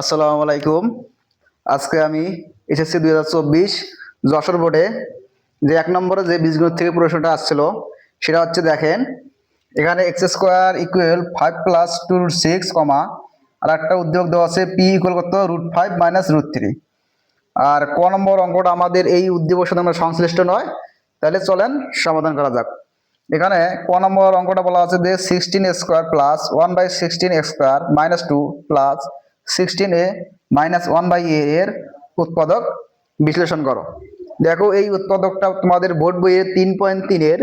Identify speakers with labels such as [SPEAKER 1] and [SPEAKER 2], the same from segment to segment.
[SPEAKER 1] আসসালামু আলাইকুম। আজকে আমি এসএসসি দুই হাজার চব্বিশ যশোর বোর্ডে। যে এক নম্বরে যে বীজগণিত থেকে প্রশ্নটা আসছিল, সেটা হচ্ছে দেখেন, এখানে x square equal five plus two root six comma আর একটা উদ্যোগ দেওয়া আছে পি ইকুয়াল কত? Root five minus root three আর ক নম্বর অঙ্কটা আমাদের এই উদ্দীপকের সাথে আমরা সংশ্লিষ্ট নয়, তাহলে চলেন সমাধান করা যাক। এখানে ক নম্বর অঙ্কটা বলা আছে যে sixteen square plus one by sixteen square minus two plus sixteen A minus one by A এর উৎপাদক বিশ্লেষণ করো। দেখো এই উৎপাদকটা তোমাদের বোর্ড বইয়ের তিন পয়েন্ট তিনের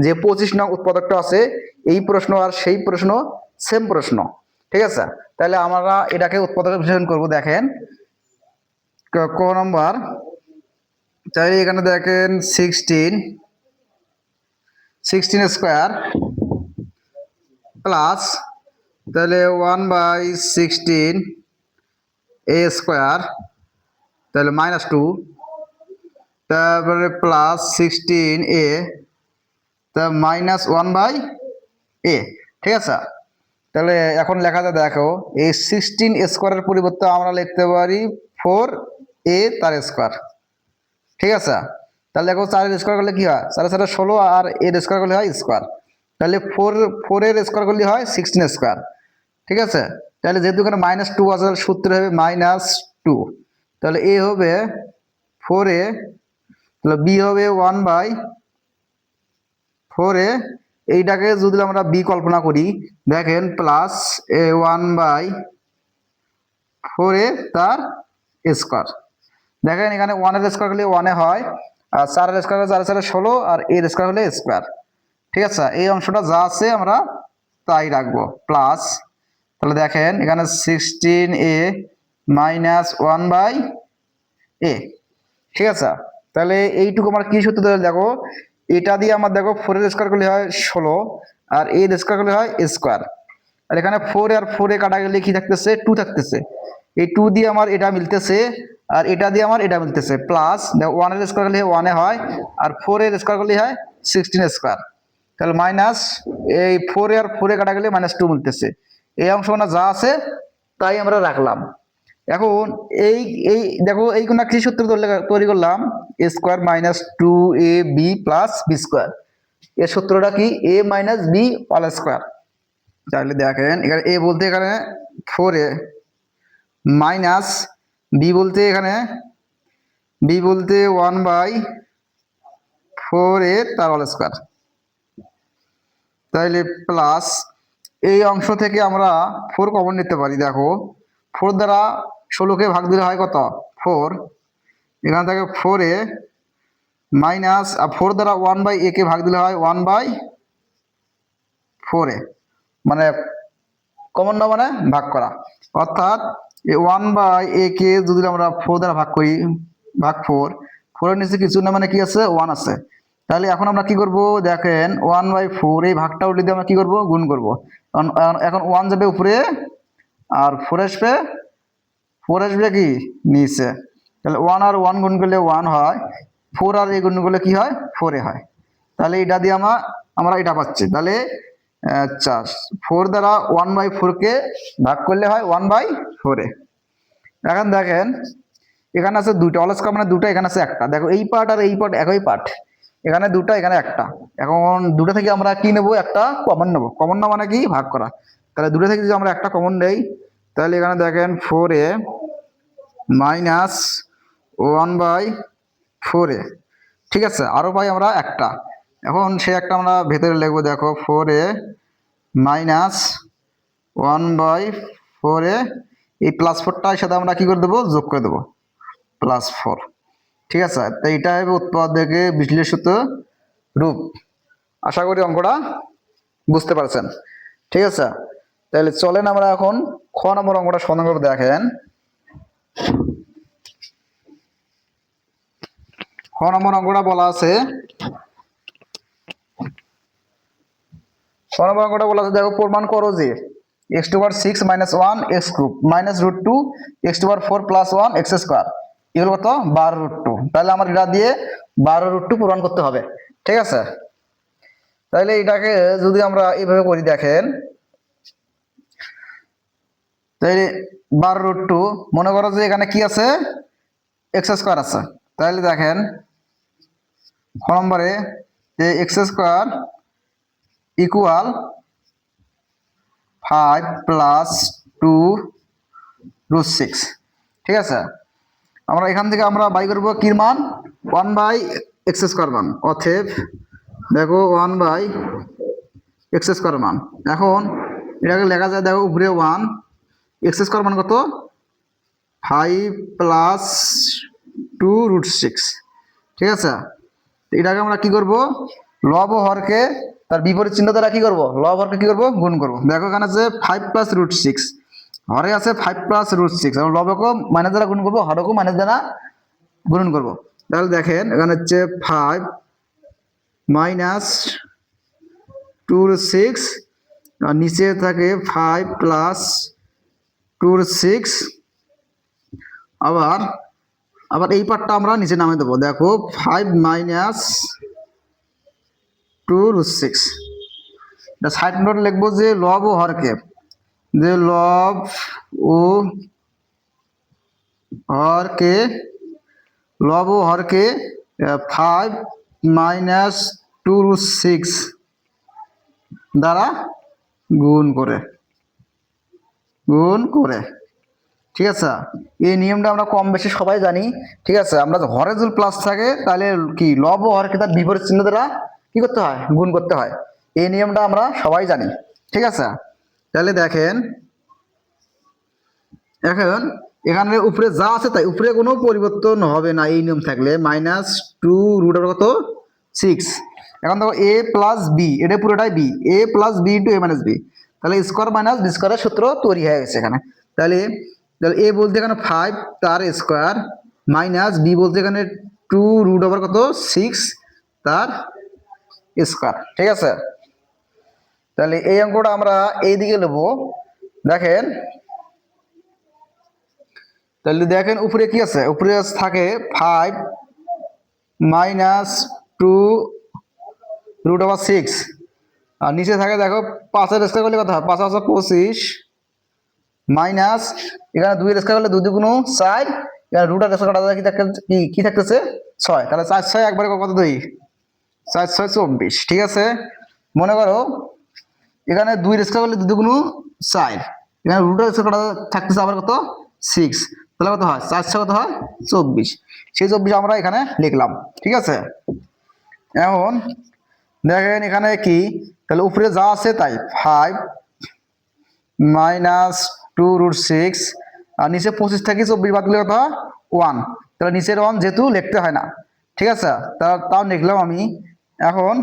[SPEAKER 1] যে পঁচিশ নং উৎপাদকটা আছে, এই প্রশ্ন আর সেই প্রশ্ন সেম প্রশ্ন, ঠিক আছে? তাহলে আমরা এটাকে উৎপাদক বিশ্লেষণ করব, দেখেন। ক- ক নম্বর, তাহলে এখানে দেখেন সিক্সটিন সিক্সটিন স্কোয়ার প্লাস তাহলে one by sixteen A square তাহলে মাইনাস টু তারপরে প্লাস সিক্সটিন এ তা মাইনাস ওয়ান বাই এ ঠিক আছে? তাহলে এখন লেখাটা দেখো, এই সিক্সটিন স্কোয়ারের পরিবর্তে আমরা লিখতে পারি ফোর এ তার স্কোয়ার ঠিক আছে? তাহলে দেখো চারের স্কোয়ার করলে কি হয়? চারে চারে ষোলো আর এর স্কোয়ার করলে হয় স্কোয়ার তাহলে ফোর ফোরের স্কোয়ার করলে হয় সিক্সটিন স্কোয়ার ঠিক আছে? তাহলে যেহেতু এখানে মাইনাস টু আছে, তাহলে সূত্র হবে মাইনাস টু তাহলে এ হবে ফোর এ, তাহলে বি হবে ওয়ান বাই ফোর এ। এইটাকে যদি আমরা বি কল্পনা করি, দেখেন plus A one by four A তার স্কোয়ার দেখেন এখানে ওয়ানের স্কোয়ার হলে ওয়ানে হয় আর চারের স্কোয়ার হলে চারের চারে ষোলো আর এর স্কোয়ার হলে স্কোয়ার ঠিক আছে? এই অংশটা যা আছে আমরা তাই রাখব। প্লাস তাহলে দেখেন এখানে sixteen A minus one by A ঠিক আছে? তাহলে এইটুকু আমার কি সূত্র ধরে দেখো? এটা দিয়ে আমার দেখো ফোরের স্কোয়ার করলে হয় ষোলো আর এর স্কোয়ার করলে হয় স্কোয়ার আর এখানে ফোর আর ফোরে কাটা গেলে কি থাকতেছে টু থাকতেছে। এই টু দিয়ে আমার এটা মিলতেছে আর এটা দিয়ে আমার এটা মিলতেছে। প্লাস ওয়ানের স্কোয়ার করলে ওয়ানে হয়, আর ফোর এর স্কোয়ার করলে হয় সিক্সটিন স্কোয়ার তাহলে মাইনাস এই ফোরে আর ফোরে কাটা গেলে মাইনাস টু মিলতেছে। এই অংশটা যা আছে, তাই আমরা রাখলাম। এখন এই এই, দেখো, এই কোন কি সূত্র তৈরি করলাম? A square minus two A B plus B square এর সূত্রটা কি? A minus B all square তাহলে দেখেন, এখানে এ বলতে এখানে ফোর এ মাইনাস বি বলতে এখানে বি বলতে ওয়ান বাই ফোর এ তার অল স্কোয়ার তাইলে প্লাস এই অংশ থেকে আমরা ফোর কমন নিতে পারি, দেখো। ফোর দ্বারা ষোলোকে ভাগ দিলে হয় কত? ফোর এখান থেকে ফোর এ মাইনাস আর ফোর দ্বারা ওয়ান বাই এ কে ভাগ দিলে হয় ওয়ান বাই ফোর এ। মানে কমন না মানে ভাগ করা। অর্থাৎ ওয়ান বাই এ কে যদি আমরা ফোর দ্বারা ভাগ করি, ভাগ ফোর ফোরের নিচে কিছু না মানে কি আছে? ওয়ান আছে। তাহলে এখন আমরা কি করব? দেখেন ওয়ান বাই ফোর এই ভাগটা উল্টে দিয়ে আমরা কি করব? গুণ করব। এখন ওয়ান যাবে উপরে আর ফোর আসবে ফোর আসবে কি? নিচে। তাহলে ওয়ান আর ওয়ান গুণ করলে ওয়ান হয় ফোর আর এই গুণ করলে কি হয়? ফোরে হয়। তাহলে এটা দিয়ে আমরা আমরা এটা পাচ্ছি। তাহলে আচ্ছা ফোর দ্বারা ওয়ান বাই ফোরকে ভাগ করলে হয় ওয়ান বাই ফোরে এখন দেখেন, এখানে আছে দুটো অলস্কার মানে দুটো, এখানে আছে একটা। দেখো, এই পার্ট আর এই পার্ট একই পার্ট এখানে দুটো, এখানে একটা। এখন দুটো থেকে আমরা কি নেব? একটা কমন নেব। কমন না মানে কি? ভাগ করা। তাহলে দুটো থেকে যদি আমরা একটা কমন নেই তাহলে এখানে দেখেন four A minus one by four A. ঠিক আছে? আরও পাই আমরা একটা। এখন সে একটা আমরা ভেতরে লিখব, দেখো four A minus one by four A এই প্লাস ফোরটার সাথে আমরা কি করে দেবো? যোগ করে দেবো। প্লাস ফোর ঠিক আছে? তো এটা হবে উৎপাদকে বিশ্লেষিত রূপ। আশা করি অঙ্কটা বুঝতে পারছেন। ঠিক আছে? তাহলে চলেন আমরা এখন খ নম্বর অঙ্কটা সমাধান করে দেখেন। খ নম্বর অঙ্কটা বলা আছে নম্বর অঙ্কটা বলা দেখো প্রমাণ করো যে এক্স টু বার six minus one x cube minus root two x two বার four plus one x square এগুলো কত? বারো রুট টু তাহলে আমার এটা দিয়ে বারো রুট টু পূরণ করতে হবে, ঠিক আছে? তাহলে এটাকে যদি আমরা এইভাবে করি দেখেন, তাহলে বারো রুট টু মনে করো যে এখানে কি আছে? এক্স স্কোয়ার আছে। তাহলে দেখেন, ক নম্বরে x square equal five plus two root six ঠিক আছে? আমরা এখান থেকে আমরা বাই করব কির মান? ওয়ান বাই এক্স স্কোয়ার মান। অথেব দেখো ওয়ান বাই এক্স স্কোয়ার মান। এখন এটাকে লেখা যায়, দেখো উপরে ওয়ান এক্স স্কোয়ার মান কত? Five plus two root six ঠিক আছে? এটাকে আমরা কি করব? লব হরকে তার বিপরীত চিহ্ন দ্বারা কি করব? লব হরকে কি করব? গুণ করব। দেখো এখানে আছে ফাইভ প্লাস রুট সিক্স হরে আছে ফাইভ প্লাস রুট সিক্স এবং লবকে মাইনাস দ্বারা গুণ করব হরকেও মাইনাস দ্বারা গুণন করব। তাহলে দেখেন, এখানে হচ্ছে ফাইভ মাইনাস টু সিক্স আর নিচে থাকে ফাইভ প্লাস টু সিক্স আবার আবার এই পার্টটা আমরা নিচে নামে দেবো। দেখো ফাইভ মাইনাস টু সিক্স এটা সাইড নোট লিখব যে লব ও হরকে যে লব ও হরকে লব ও হরকে ফাইভ মাইনাস টু সিক্স দ্বারা গুণ করে। গুণ করে। ঠিক আছে? এই নিয়মটা আমরা কম বেশি সবাই জানি। ঠিক আছে? আমরা হরে যদি প্লাস থাকে, তাহলে কি? লব ও হরকে তার বিপরীত চিহ্ন দ্বারা কি করতে হয়? গুণ করতে হয়। এই নিয়মটা আমরা সবাই জানি, ঠিক আছে? তাহলে দেখেন, এখন এখানে উপরে যা আছে তাই, উপরে কোনো পরিবর্তন হবে না এই নিয়ম থাকলে। মাইনাস টু রুট কত? সিক্স এখন দেখো এ প্লাস বি এটা পুরোটাই B A plus B into A minus B তাহলে স্কোয়ার মাইনাস বি স্কোয়ারের সূত্র তৈরি হয়ে গেছে এখানে। তাহলে তাহলে এ বলতে এখানে ফাইভ তার স্কোয়ার মাইনাস বি বলতে এখানে টু রুট ওভার কত? সিক্স তার স্কোয়ার ঠিক আছে? তাহলে এই অঙ্কটা আমরা এই দিকে নেব। দেখেন, তাহলে দেখেন উপরে কি আছে? উপরে থাকে five minus two root over six আর নিচে থাকে দেখো, পাঁচের স্কোয়ার করলে কথা পাঁচ হাজার পঁচিশ। মাইনাস এখানে দুই স্কোয়ার করলে দুই দুগুণ চার। এখানে রুট আর স্কোয়ার কাটা কি থাকতে কি কি থাকতেছে? ছয়। তাহলে চার, ছয় একবারে কত দুই? চার ছয় চব্বিশ, ঠিক আছে? মনে করো, এখানে দুই স্কোয়ার করলে দুই দুগুণ চার। এখানে রুট আর স্কোয়ার কাটা থাকতেছে আবার কত? সিক্স তাহলে কত হয়? চার ছয় কত হয়? চব্বিশ। সেই চব্বিশ আমরা এখানে লিখলাম, ঠিক আছে? এখন দেখেন এখানে কি? তাহলে উপরে যা আছে তাই five minus two root six আর নিচে পঁচিশ থেকে চব্বিশ বাদ দিলে কত হয়? ওয়ান তাহলে নিচের ওয়ান যেহেতু লিখতে হয় না, ঠিক আছে? তাও লিখলাম আমি এখন,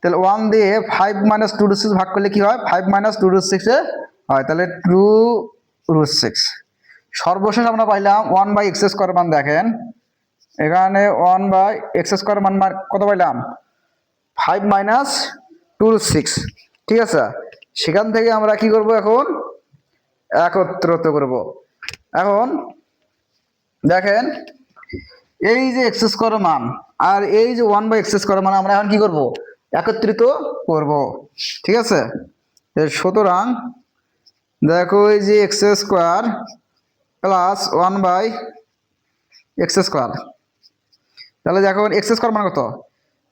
[SPEAKER 1] তাহলে ওয়ান দিয়ে five minus two root six ভাগ করলে কি হয়? ফাইভ মাইনাস টু রুট সিক্সে হয়। তাহলে টু রুট সিক্স সর্বশেষ আমরা পাইলাম ওয়ান বাই এক্স স্কোয়ার মান দেখেন। এখানে ওয়ান বাই এক্স স্কোয়ার মান কত পাইলাম? Five minus two root six ঠিক আছে? সেখান থেকে আমরা কি করব এখন? একত্রিত করব। এখন দেখেন, এই যে এক্স স্কোয়ার মান আর এই যে ওয়ান বাই এক্সেস করা মানে আমরা এখন কি করব? একত্রিত করব। ঠিক আছে? সুতরাং, দেখো এই যে x square plus one by x square তাহলে দেখো এক্স স্কোয়ার মানে কত?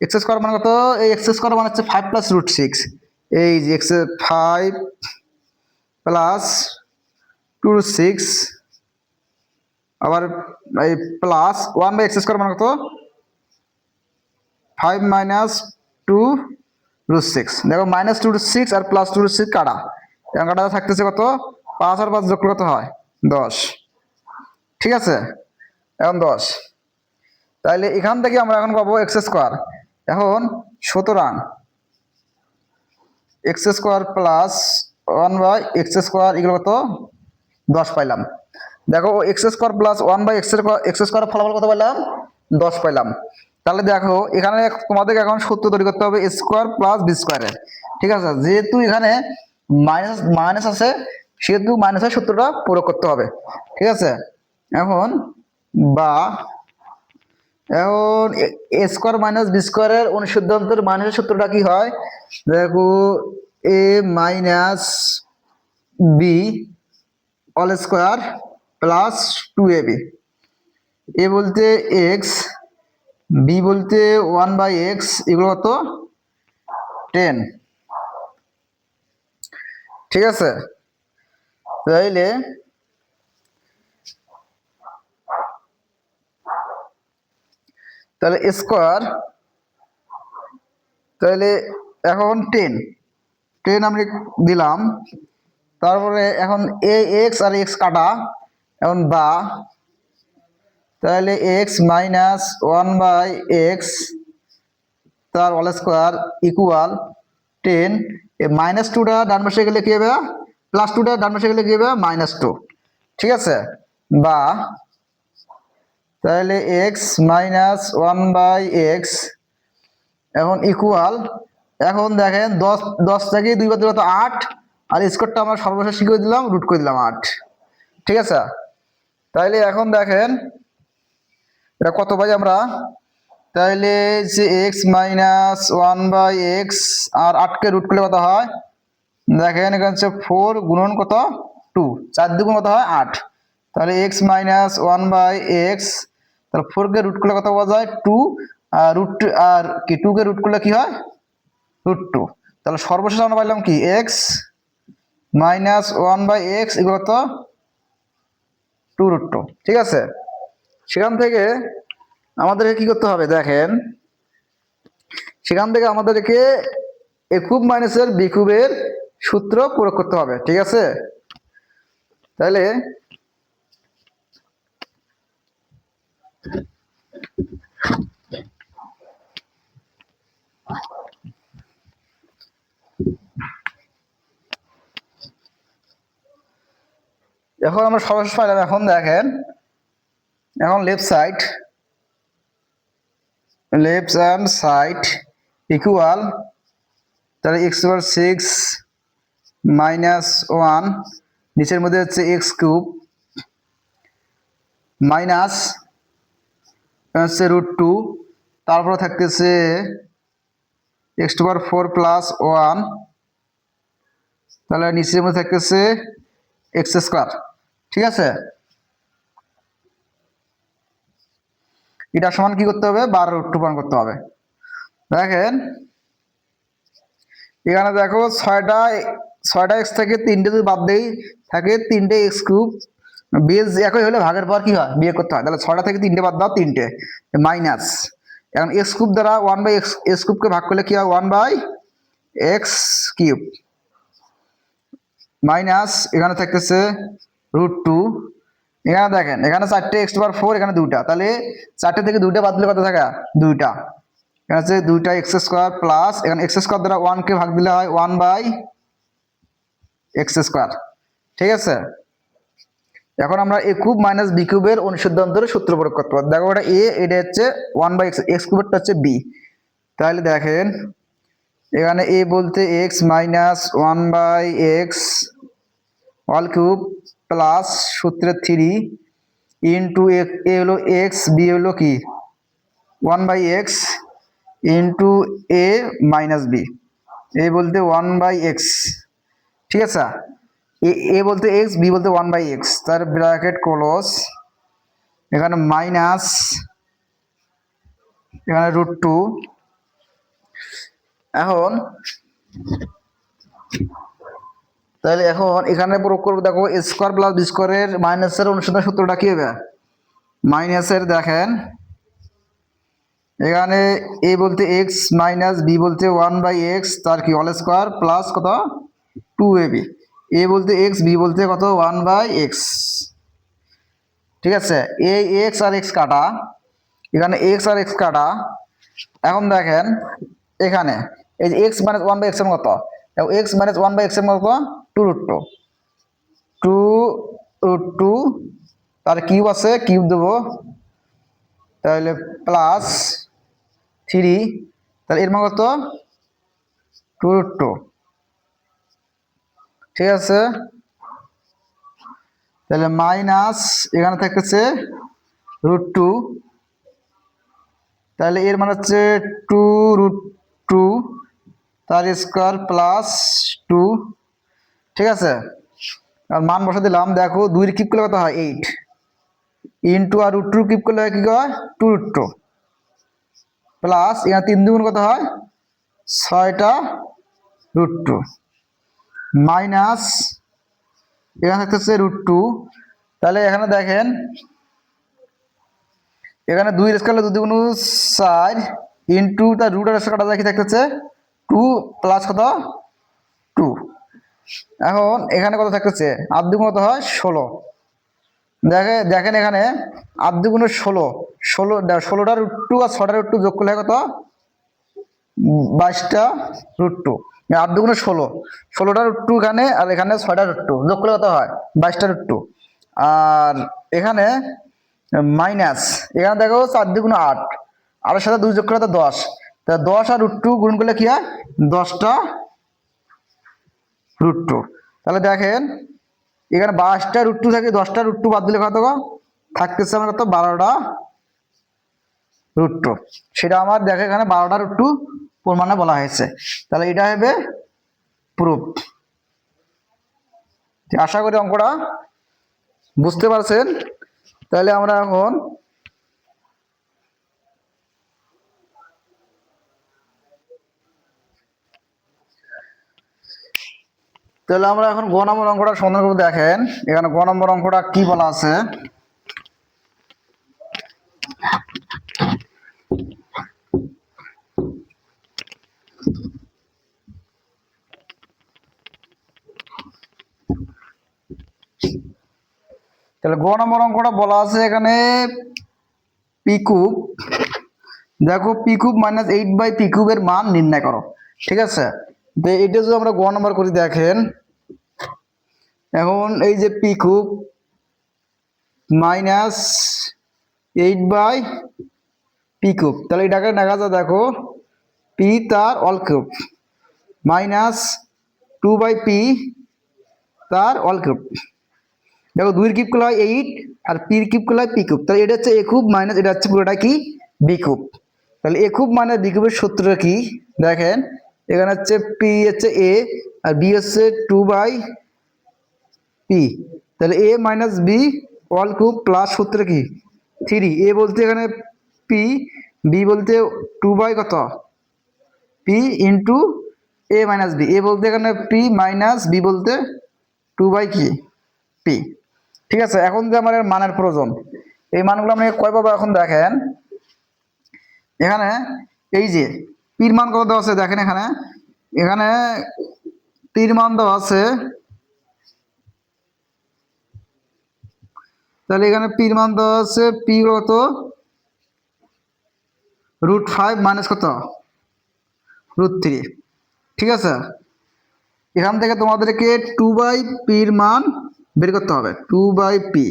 [SPEAKER 1] এক্স স্কোয়ার মানে কত? এই এক্স স্কোয়ার মানে হচ্ছে ফাইভ প্লাস রুট সিক্স এই যে x five plus two six আবার এই plus one by x square মানে কত? Five minus two root six দেখো মাইনাস টু রুট সিক্স আর প্লাস টু রুট সিক্স কাটা এবং কাটা থাকতেছে কত? পাঁচ আর পাঁচ যোগ কত হয়? দশ। ঠিক আছে? এখন দশ। তাহলে এখান থেকে আমরা এখন পাবো এক্স স্কোয়ার এখন সুতরাং x square plus one by x square এগুলো কত? দশ পাইলাম। দেখো x square plus one by x x square ফলাফল কত পাইলাম? দশ পাইলাম। তাহলে দেখো, এখানে তোমাদেরকে এখন সূত্র তৈরি করতে হবে স্কোয়ার প্লাস বি স্কোয়ারের ঠিক আছে? যেহেতু এখানে মাইনাস মাইনাস আছে, সেহেতু মাইনাসের সূত্রটা প্রয়োগ করতে হবে। ঠিক আছে? এখন বা, এখন এ স্কোয়ার মাইনাস বি স্কোয়ারের অনুসিদ্ধান্তের মাইনাসের সূত্রটা কি হয়? দেখো, A minus B all square plus two A B. A বলতে এক্স বি বলতে ওয়ান বাই এক্স এগুলো কত? টেন ঠিক আছে? তাইলে তাহলে স্কোয়ার তাহলে এখন টেন টেন আমি দিলাম। তারপরে এখন এ এক্স আর এক্স কাটা। এখন বা তাহলে x minus one by x তার all square equal ten minus টুটা ডান পাশে গেলে কী হবে? প্লাস টুটা ডান পাশে গেলে কী হবে? মাইনাস টু ঠিক আছে? বা তাহলে x minus one by x এখন ইকুয়াল এখন দেখেন দশ দশ থেকে দুই বার দিলে তো আট, আর স্কোরটা আমরা সর্বশেষ করে দিলাম? রুট করে দিলাম আট, ঠিক আছে? তাইলে এখন দেখেন এটা কত পাই আমরা? তাইলে যে x minus one by x আর আটকে রুট করলে কত হয়? দেখেন এখানে হচ্ছে ফোর গুণন কত? টু চার দুগুণ কত হয়? আট। তাহলে x minus one by x তাহলে ফোরকে রুট করলে কত পাওয়া যায়? টু আর রুট আর কি টুকে রুট করলে কি হয়? রুট টু তাহলে সর্বশেষ আমরা পাইলাম কি? X minus one by x এগুলো তো টু রুট টু ঠিক আছে? সেখান থেকে আমাদেরকে কি করতে হবে? দেখেন। সেখান থেকে আমাদেরকে এ কিউব মাইনাসের বি কিউবের সূত্র প্রয়োগ করতে হবে, ঠিক আছে? তাহলে এখন আমরা সর্বশেষ পাইলাম এখন দেখেন। এখন left side left hand side equal তাহলে x over six minus one নিচের মধ্যে হচ্ছে এক্স কিউব মাইনাস হচ্ছে রুট টু তারপরে থাকতেছে x two power four plus one তাহলে নিচের মধ্যে থাকতেছে এক্স স্কোয়ার ঠিক আছে? এটা সমান কি করতে হবে? বারো রুট টু পান করতে হবে। দেখেন, এখানে দেখো ছয়টা ছয়টা এক্স থেকে তিনটে যদি বাদ দেই, থাকে তিনটে এক্স কিউব বেজ একই হলে ভাগের পর কি হয়? বিয়ে করতে হয়। তাহলে ছয়টা থেকে তিনটে বাদ দাও, তিনটে মাইনাস এখন এক্স কিউব দ্বারা ওয়ান বাই এক্স এক্স কিউবকে ভাগ করলে কি হয়? One by x cube minus এখানে থাকতেছে রুট টু এখানে দেখেন, এখানে চারটে এক্স পাওয়ার ফোর এখানে দুইটা। তাহলে চারটে থেকে দুইটা বাদ দিলে কত থাকা? দুইটা। এখানে হচ্ছে দুইটা এক্স স্কোয়ার প্লাস এখানে এক্স স্কোয়ার দ্বারা ওয়ানকে ভাগ দিলে হয় ওয়ান বাই এক্স স্কোয়ার ঠিক আছে? এখন আমরা এ কিউব মাইনাস বি কিউবের অনুসিদ্ধান্তরে সূত্র প্রয়োগ করতে পারব। দেখো এটা এ এটা হচ্ছে ওয়ান বাই এক্স এক্স কিউবেরটা হচ্ছে বি তাহলে দেখেন, এখানে এ বলতে x minus one by x all cube plus সূত্রের থ্রি ইন্টু এ হলো এক্স বি হলো কি? One by x into a minus b a বলতে ওয়ান বাই এক্স ঠিক আছে? এ বলতে এক্স বি বলতে ওয়ান বাই এক্স তার ব্র্যাকেট ক্লোজ এখানে মাইনাস এখানে রুট টু এখন তাহলে এখন এখানে প্রয়োগ করব, দেখো স্কোয়ার প্লাস বি স্কোয়ারের মাইনাসের অনুসন্ধান সূত্রটা কি হবে? মাইনাসের দেখেন, এখানে এ বলতে এক্স মাইনাস বি বলতে ওয়ান বাই এক্স তার কি অল স্কোয়ার প্লাস কত? টু এ বি এ বলতে এক্স বি বলতে কত? ওয়ান বাই এক্স ঠিক আছে এ এক্স আর এক্স কাটা, এখানে এক্স আর এক্স কাটা, এখন দেখেন, এখানে, এই যে এক্স মাইনাস ওয়ান বাই এক্সের কত এক্স মাইনাস ওয়ান বাই এক্সের কত two root two two root two তার কিউব আছে কিউব দেবো। তাহলে প্লাস থ্রি তাহলে এর মান কত? টু রুট টু ঠিক আছে? তাহলে মাইনাস এখানে থাকতেছে রুট টু তাহলে এর মানে হচ্ছে টু রুট টু তার স্কোয়ার প্লাস টু ঠিক আছে? আর মান বসে দিলাম, দেখো দুই কিপ করলে কত হয়? এইট ইন্টু আর রুট টু কিপ করলে কি হয়? টু রুট টু প্লাস এখানে তিন দুগুণ কত হয়? ছয়টা রুট টু মাইনাস এখানে থাকতেছে রুট টু তাহলে এখানে দেখেন, এখানে দুই স্কেলে দুই দুগুণ চার ইন্টু তার রুট আর কাটা যায় কি থাকতেছে? টু প্লাস কত? টু এখন এখানে কত থাকতেছে? আট দুগুণ কত হয়? ষোলো। দেখে দেখেন এখানে আট ষোলো। ষোলো ষোলোটা রুট টু আর ছটা রুট টু যোগ করলে কত? বাইশটা রুট টু আট ষোলো। ষোলোটা রুট টু এখানে আর এখানে ছয়টা রুট টু যোগ করলে কত হয়? বাইশটা রুট টু আর এখানে মাইনাস এখানে দেখো চার দুগুণে আট। আটের সাথে দুই যোগ করলে তো দশ। তা দশ আর রুট টু গুণ করলে কি হয়? দশটা রুট টু তাহলে দেখেন, এখানে বাইশটা রুট টু থাকে, দশটা রুট টু বাদ দিলে কত? থাকতেছে আমার কত? বারোটা রুট টু সেটা আমার দেখে এখানে বারোটা রুট টু প্রমাণে বলা হয়েছে। তাহলে এটা হবে প্রুফ আশা করি অঙ্কটা বুঝতে পারছেন? তাহলে আমরা এখন তাহলে আমরা এখন গ নম্বর অঙ্কটা সমাধান করে দেখেন। এখানে গ নম্বর অঙ্কটা কি বলা আছে? তাহলে গ নম্বর অঙ্কটা বলা আছে এখানে পি কিউব। দেখো p cube minus eight by p কিউবের মান নির্ণয় করো, ঠিক আছে? এটা যদি আমরা গ নম্বর করি, দেখেন। এখন এই যে p cube minus eight by p cube. তাহলে এটাকে দেখা যায়, দেখো, পি তার all cube minus two by p তার অল কিউব। দেখো, দুইয়ের কিউব করলে হয় এইট আর পির কিউব করলে হয় পি কিউব। তাহলে এটা হচ্ছে এ কিউব মাইনাস, এটা হচ্ছে পুরোটা কি বি কিউব। তাহলে এ কিউব মাইনাস বি কিউবের সূত্রটা কি? দেখেন এখানে হচ্ছে পি হচ্ছে এ আর বি হচ্ছে টু বাই পি তাহলে a minus b all cube plus সূত্র কি? থ্রি এ বলতে এখানে পি বি বলতে টু বাই কত? P into a minus b a বলতে এখানে পি মাইনাস বি বলতে টু বাই কি? পি ঠিক আছে, এখন যে আমার মানের প্রয়োজন, এই মানগুলো আপনি কয় পাবো এখন দেখেন? এখানে এই যে পির মান কত দেওয়া আছে দেখেন এখানে? এখানে পির মান দেওয়া আছে। তাহলে এখানে পির মান দেওয়া আছে পি কত? রুট ফাইভ মাইনাস কত? রুট থ্রি ঠিক আছে? এখান থেকে তোমাদেরকে টু বাই পির মান বের করতে হবে। টু বাই পি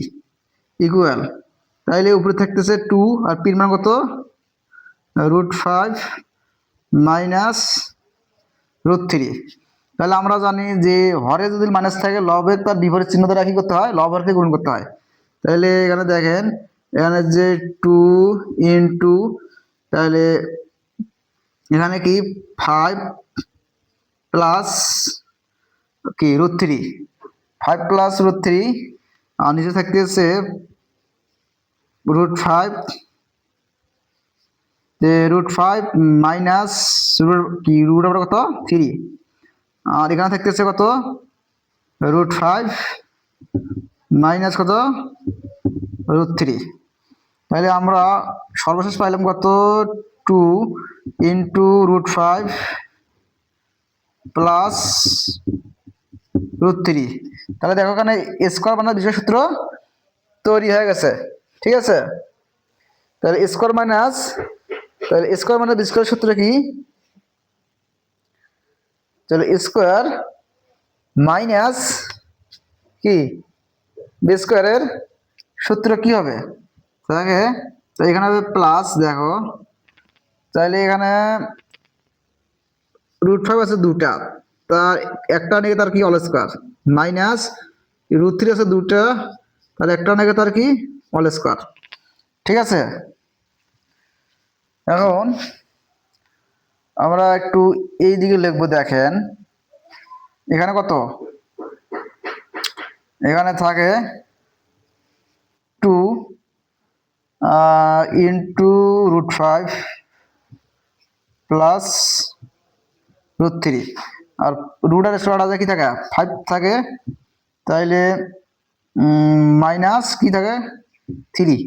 [SPEAKER 1] ইকুয়াল তাইলে উপরে থাকতেছে টু আর পির মান কত? Root five minus root three. তাহলে আমরা জানি যে হরে যদি মাইনাস থাকে, লবের তার বিপরীত চিহ্ন দ্বারা কি করতে হয় লবরকে গুণ করতে হয়। তাহলে এখানে দেখেন, এখানে যে টু ইন্টু, তাহলে এখানে কি ফাইভ প্লাস কি root three. Five plus root three, আর নিচে থাকতেছে root five. Root five minus কি রুট আবার কত? থ্রি আর এখানে থাকতেছে কত? রুট ফাইভ মাইনাস কত? রুট থ্রি তাহলে আমরা সর্বশেষ পাইলাম কত? Two into root five plus root three তাহলে দেখো এখানে স্কোয়ার মানে বিষয় সূত্র তৈরি হয়ে গেছে। ঠিক আছে? তাহলে স্কোয়ার মাইনাস তাহলে স্কোয়ার মানে স্কোয়ার সূত্র কি? তাহলে স্কোয়ার মাইনাস কি? বি স্কোয়ারের সূত্র কি হবে? তাহলে তো এখানে হবে প্লাস দেখো, তাহলে এখানে রুট ফাইভ আছে দুটা, তার একটা নেগে তার কি all square minus root three আছে দুটা, তাহলে একটা নেগে তার কি অল স্কোয়ার ঠিক আছে? এখন আমরা একটু এই দিকে লিখব দেখেন। এখানে কত? এখানে থাকে two into root five plus root three আর রুট আর স্কোয়ার আছে কি থাকে? ফাইভ থাকে। তাইলে মাইনাস কি থাকে? থ্রি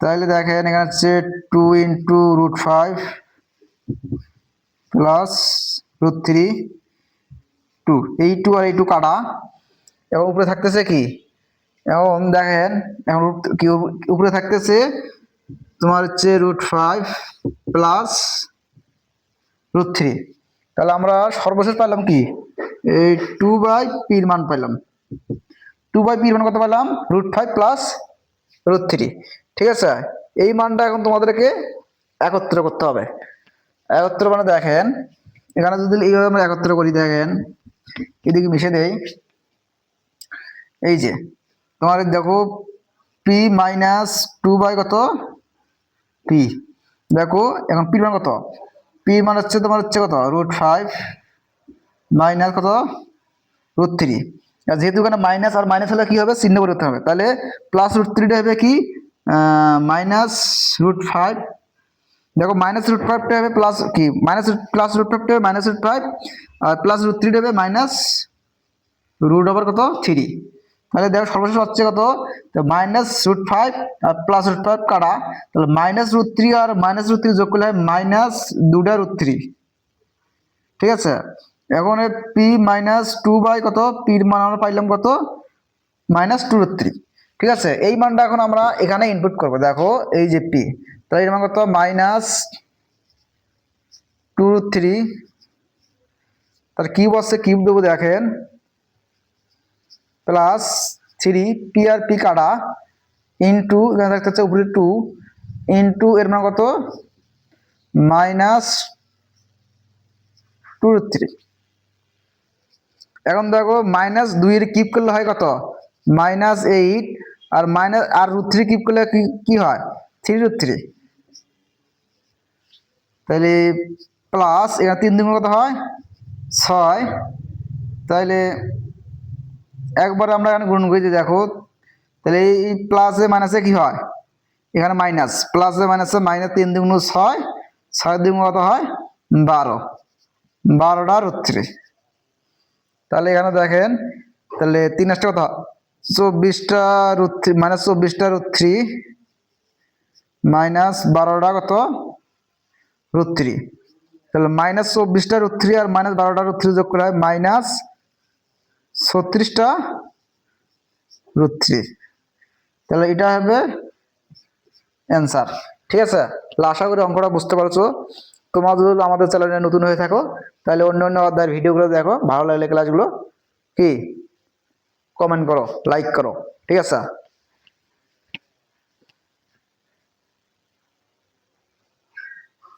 [SPEAKER 1] তাহলে দেখেন এখানে হচ্ছে two into root five plus root three two এই টু আর এই টু কাটা। এবং উপরে থাকতেছে কি? এবং দেখেন, এখন উপ- কি উপরে থাকতেছে তোমার হচ্ছে root five plus root three তাহলে আমরা সর্বশেষ পাইলাম কি? এই টু বাই পির মান পাইলাম। টু বাই পির মান কত পাইলাম? Root five plus root three ঠিক আছে? এই মানটা এখন তোমাদেরকে একত্র করতে হবে। একত্র মানে দেখেন, এখানে যদি এইভাবে আমরা একত্র করি, দেখেন, এদিকে মিশে দেই। এই যে, তোমার দেখো পি মাইনাস টু বাই কত? পি দেখো, এখন পির মান কত? পি মান হচ্ছে তোমার হচ্ছে কত? রুট ফাইভ মাইনাস কত? রুট থ্রি যেহেতু এখানে মাইনাস আর মাইনাস হলে কি হবে? চিহ্ন করতে হবে। তাহলে প্লাস রুট থ্রিটা হবে কি? মাইনাস রুট ফাইভ দেখো মাইনাস রুট ফাইভটা হবে প্লাস কি? মাইনাস প্লাস রুট ফাইভটা হবে মাইনাস রুট ফাইভ আর প্লাস রুট থ্রিটা হবে মাইনাস রুট ওভার কত? থ্রি তাহলে দেখো সর্বশেষ হচ্ছে কত? মাইনাস রুট ফাইভ আর প্লাস রুট ফাইভ কাটা তাহলে মাইনাস রুট থ্রি আর মাইনাস রুট থ্রি যোগ করলে হয় মাইনাস দুটা রুট থ্রি ঠিক আছে? এখন পি মাইনাস টু বাই কত? পির মান আমরা পাইলাম কত? মাইনাস টু রুট থ্রি ঠিক আছে? এই মানটা এখন আমরা এখানে ইনপুট করব। দেখো, এই যে পি তাহলে এর মান কত? মাইনাস টু থ্রি তার কিউব আসছে কিউব দেবো দেখেন। প্লাস থ্রি পি আর পি কাটা ইন্টু এখানে দেখতে হচ্ছে উপরে টু ইন্টু এর মান কত? মাইনাস টু থ্রি এখন দেখো মাইনাস দুইয়ের কিপ করলে হয় কত? মাইনাস এইট আর মাইনাস আর রুট থ্রি কিপ করলে কি হয়? থ্রি রুট থ্রি তাহলে প্লাস এখানে তিন দিন কত হয়? ছয়। তাহলে একবারে আমরা এখানে গুণ করে দেখো তাহলে এই প্লাসে মাইনাসে কি হয়? এখানে মাইনাস প্লাসে মাইনাসে মাইনাস তিন দুগুণ ছয়। ছয় দুগুণ কত হয়? বারো। বারোটা রুট থ্রি তাহলে এখানে দেখেন তাহলে তিন আসটা কত চব্বিশটা রুট থ্রি মাইনাস চব্বিশটা রুট থ্রি মাইনাস বারোটা কত? রুট থ্রি তাহলে মাইনাস চব্বিশটা রুট থ্রি আর মাইনাস বারোটা রুট থ্রি যোগ করা হয় মাইনাস ছত্রিশটা রুট থ্রি তাহলে এটা হবে অ্যান্সার ঠিক আছে? তাহলে আশা করি অঙ্কটা বুঝতে পারছ। তোমরা যদি আমাদের চ্যানেলে নতুন হয়ে থাকো, তাহলে অন্য অন্য অধ্যায়ের ভিডিওগুলো দেখো। ভালো লাগলে ক্লাসগুলো কি? কমেন্ট করো লাইক করো ঠিক আছে?